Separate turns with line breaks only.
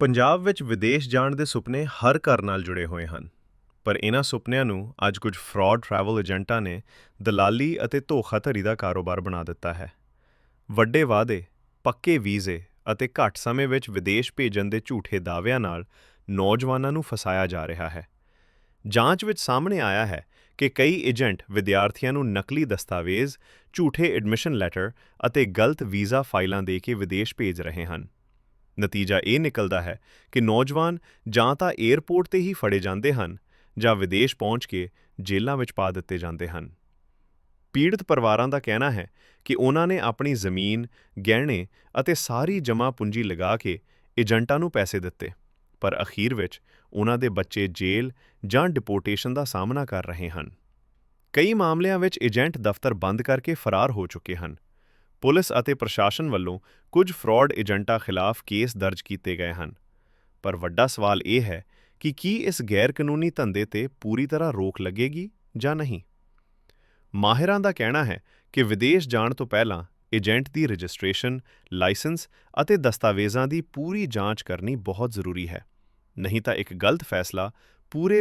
ਪੰਜਾਬ ਵਿੱਚ ਵਿਦੇਸ਼ ਜਾਣ ਦੇ ਸੁਪਨੇ ਹਰ ਘਰ ਨਾਲ ਜੁੜੇ ਹੋਏ ਹਨ, ਪਰ ਇਹਨਾਂ ਸੁਪਨਿਆਂ ਨੂੰ ਅੱਜ ਕੁਝ ਫਰਾਡ ਟਰੈਵਲ ਏਜੰਟਾਂ ਨੇ ਦਲਾਲੀ ਅਤੇ ਧੋਖਾਧੜੀ ਦਾ ਕਾਰੋਬਾਰ ਬਣਾ ਦਿੱਤਾ ਹੈ। ਵੱਡੇ ਵਾਅਦੇ, ਪੱਕੇ ਵੀਜ਼ੇ ਅਤੇ ਘੱਟ ਸਮੇਂ ਵਿੱਚ ਵਿਦੇਸ਼ ਭੇਜਣ ਦੇ ਝੂਠੇ ਦਾਅਵਿਆਂ ਨਾਲ ਨੌਜਵਾਨਾਂ ਨੂੰ ਫਸਾਇਆ ਜਾ ਰਿਹਾ ਹੈ। ਜਾਂਚ ਵਿੱਚ ਸਾਹਮਣੇ ਆਇਆ ਹੈ ਕਿ ਕਈ ਏਜੰਟ ਵਿਦਿਆਰਥੀਆਂ ਨੂੰ ਨਕਲੀ ਦਸਤਾਵੇਜ਼, ਝੂਠੇ ਐਡਮਿਸ਼ਨ ਲੈਟਰ ਅਤੇ ਗਲਤ ਵੀਜ਼ਾ ਫਾਈਲਾਂ ਦੇ ਕੇ ਵਿਦੇਸ਼ ਭੇਜ ਰਹੇ ਹਨ। ਨਤੀਜਾ ਇਹ ਨਿਕਲਦਾ ਹੈ ਕਿ ਨੌਜਵਾਨ ਜਾਂ ਤਾਂ 에ਅਰਪੋਰਟ ਤੇ ਹੀ ਫੜੇ ਜਾਂਦੇ ਹਨ ਜਾਂ ਵਿਦੇਸ਼ ਪਹੁੰਚ ਕੇ ਜੇਲ੍ਹਾਂ ਵਿੱਚ ਪਾ ਦਿੱਤੇ ਜਾਂਦੇ ਹਨ। ਪੀੜਤ ਪਰਿਵਾਰਾਂ ਦਾ ਕਹਿਣਾ ਹੈ ਕਿ ਉਹਨਾਂ ਨੇ ਆਪਣੀ ਜ਼ਮੀਨ, ਗਹਿਣੇ ਅਤੇ ਸਾਰੀ ਜਮ੍ਹਾਂ ਪੂੰਜੀ ਲਗਾ ਕੇ ਏਜੰਟਾਂ ਨੂੰ ਪੈਸੇ ਦਿੱਤੇ, ਪਰ ਅਖੀਰ ਵਿੱਚ ਉਹਨਾਂ ਦੇ ਬੱਚੇ ਜੇਲ੍ਹ ਜਾਂ ਡਿਪੋਰਟੇਸ਼ਨ ਦਾ ਸਾਹਮਣਾ ਕਰ ਰਹੇ ਹਨ। ਕਈ ਮਾਮਲਿਆਂ ਵਿੱਚ ਏਜੰਟ ਦਫ਼ਤਰ ਬੰਦ ਕਰਕੇ ਫਰਾਰ ਹੋ ਚੁੱਕੇ ਹਨ। ਪੁਲਿਸ ਅਤੇ ਪ੍ਰਸ਼ਾਸਨ ਵੱਲੋਂ ਕੁਝ ਫਰਾਡ ਏਜੰਟਾਂ ਖਿਲਾਫ ਕੇਸ ਦਰਜ ਕੀਤੇ ਗਏ ਹਨ। ਪਰ ਵੱਡਾ ਸਵਾਲ ਇਹ ਹੈ ਕਿ ਕੀ ਇਸ ਗੈਰ ਕਾਨੂੰਨੀ ਧੰਦੇ ਤੇ ਪੂਰੀ ਤਰ੍ਹਾਂ ਰੋਕ ਲੱਗੇਗੀ ਜਾਂ ਨਹੀਂ? ਮਾਹਿਰਾਂ ਦਾ ਕਹਿਣਾ ਹੈ ਕਿ ਵਿਦੇਸ਼ ਜਾਣ ਤੋਂ ਪਹਿਲਾਂ ਏਜੰਟ ਦੀ ਰਜਿਸਟ੍ਰੇਸ਼ਨ, ਲਾਇਸੈਂਸ ਅਤੇ ਦਸਤਾਵੇਜ਼ਾਂ ਦੀ ਪੂਰੀ ਜਾਂਚ ਕਰਨੀ ਬਹੁਤ ਜ਼ਰੂਰੀ ਹੈ। ਨਹੀਂ ਤਾਂ ਇੱਕ ਗਲਤ ਫੈਸਲਾ ਪੂਰੇ